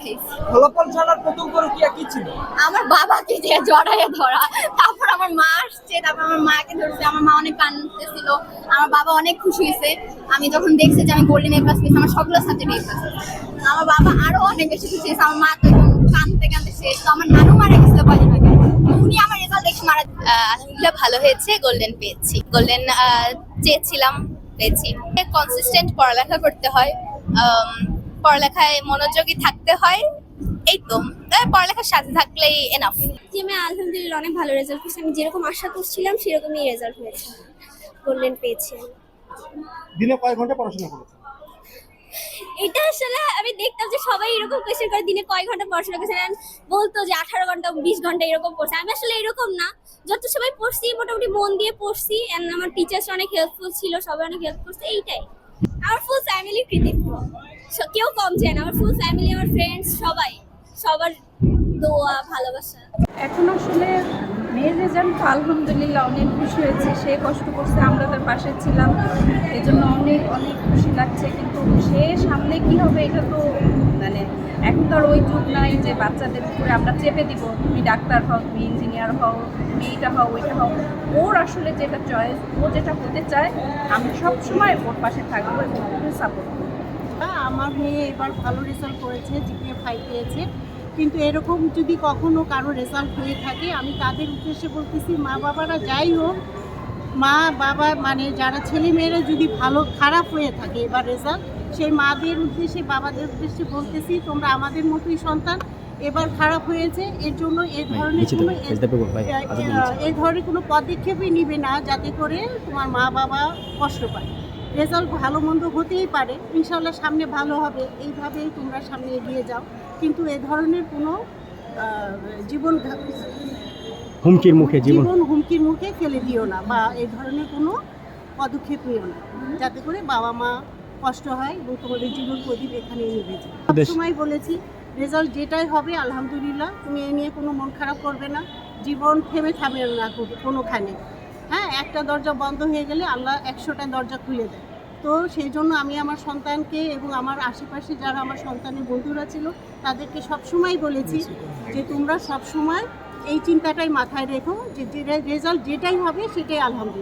খাইছি। ফলাফল জানার প্রথম প্রক্রিয়া কি ছিল? আমার বাবাকে যে জড়াইয়ে ধরা তারপর আমার মা আসছে তারপর আমার মাকে ধরছে আমার মা অনেক কান্দতেছিল আমার বাবা অনেক খুশি হয়েছে। আমি যখন দেখছি যে আমি গোল্ডেন এ প্লাস পেয়েছি আমার সবগুলো সাথে এ আমার বাবা আরও অনেক বেশি খুশি হয়েছে আমার মা তো একদম কাঁদতে কাঁদতে শেষ। তো আমার নানু মারা গেছিল কদিন আগে। উনি আমার রেজাল্ট দেখে মারা আলহামদুলিল্লাহ ভালো হয়েছে গোল্ডেন পেয়েছি। গোল্ডেন চেয়েছিলাম পেয়েছি। কনসিস্টেন্ট পড়ালেখা করতে হয়। আম, পড়ালেখায় মনোযোগী থাকতে হয়। এই তো। পড়ালেখার সাথে থাকলেই এনাফ জি আমি আলহামদুলিল্লাহ অনেক ভালো রেজাল্ট করছি আমি যেরকম আশা করছিলাম সেরকমই রেজাল্ট হয়েছে। গোল্ডেন পেয়েছি। দিনে কয় ঘণ্টা পড়াশোনা করেছেন এটা আসলে আমি দেখতাম যে সবাই এরকম কোয়েশ্চেন করে দিনে কয় ঘণ্টা পড়াশোনা করছে? And বলতো যে আঠারো ঘণ্টা বিশ ঘণ্টা এরকম পড়ছে আমি আসলে এরকম না। যত সবাই পড়ছি মোটামুটি মন দিয়ে পড়ছি। এন্ড আমার টিচার্স অনেক হেল্পফুল ছিল সবাই অনেক হেল্প করছে। এইটাই। আমার ফুল ফ্যামিলি কৃতিত্ব কেউ কম যায় না আমার ফুল ফ্যামিলি আমার ফ্রেন্ডস সবাই। সবার দোয়া, ভালোবাসা। এখন আসলে মেয়ের রেজাল্ট আলহামদুলিল্লাহ অনেক খুশি হয়েছে। সে কষ্ট করছে, আমরা তার পাশে ছিলাম। এই জন্য অনেক অনেক খুশি লাগছে। কিন্তু সে সামনে কি হবে, এটা তো মানে এখন তো ওই যুগ নাই যে বাচ্চাদের উপরে আমরা চেপে দিব, তুমি ডাক্তার হও, তুমি ইঞ্জিনিয়ার হও, তুমি এইটা হও, ওইটা হও। ওর আসলে যেটা চয়েস ও যেটা হতে চায় আমি সবসময় ওর পাশে থাকব এবং সাপোর্ট করব। হ্যাঁ আমার মেয়ে এবার ভালো রেজাল্ট করেছে জিপিএ ফাইভ পেয়েছে। কিন্তু এরকম যদি কখনো কারও রেজাল্ট হয়ে থাকে, আমি তাদের উদ্দেশ্যে বলতেছি মা বাবারা যাই হোক মা বাবা মানে যারা ছেলে মেয়েরা যদি ভালো খারাপ হয়ে থাকে এবার রেজাল্ট সেই মাদের উদ্দেশ্যে বাবাদের উদ্দেশ্যে বলতেছি তোমরা আমাদের মতোই সন্তান এবার খারাপ হয়েছে এর জন্য এই ধরনের কোনো এই ধরনের কোনো পদক্ষেপই নিবে না যাতে করে তোমার মা বাবা কষ্ট পায়। রেজাল্ট ভালো মন্দ হতেই পারে ইনশাল্লাহ সামনে ভালো হবে এইভাবেই তোমরা সামনে এগিয়ে যাও। কিন্তু এ ধরনের কোনো জীবন হুমকির মুখে জীবন জীবন হুমকির মুখে ফেলে দিও না বা এই ধরনের কোনো পদক্ষেপ নিও না। যাতে করে বাবা মা কষ্ট হয় এবং তোমাদের জীবন প্রদীপ এখানে নেবে যায়। সবসময় বলেছি রেজাল্ট যেটাই হবে আলহামদুলিল্লাহ তুমি এ নিয়ে কোনো মন খারাপ করবে না। জীবন থেমে থামে না কোনোখানে। হ্যাঁ একটা দরজা বন্ধ হয়ে গেলে আল্লাহ একশোটা দরজা খুলে দেয়। তো সেই জন্য আমি আমার সন্তানকে এবং আমার আশেপাশে যারা আমার সন্তানের বন্ধুরা ছিল তাদেরকে সবসময় বলেছি যে তোমরা সবসময় এই চিন্তাটাই মাথায় রেখো যে রেজাল্ট যেটাই হবে সেটাই আলহামদুলিল্লাহ।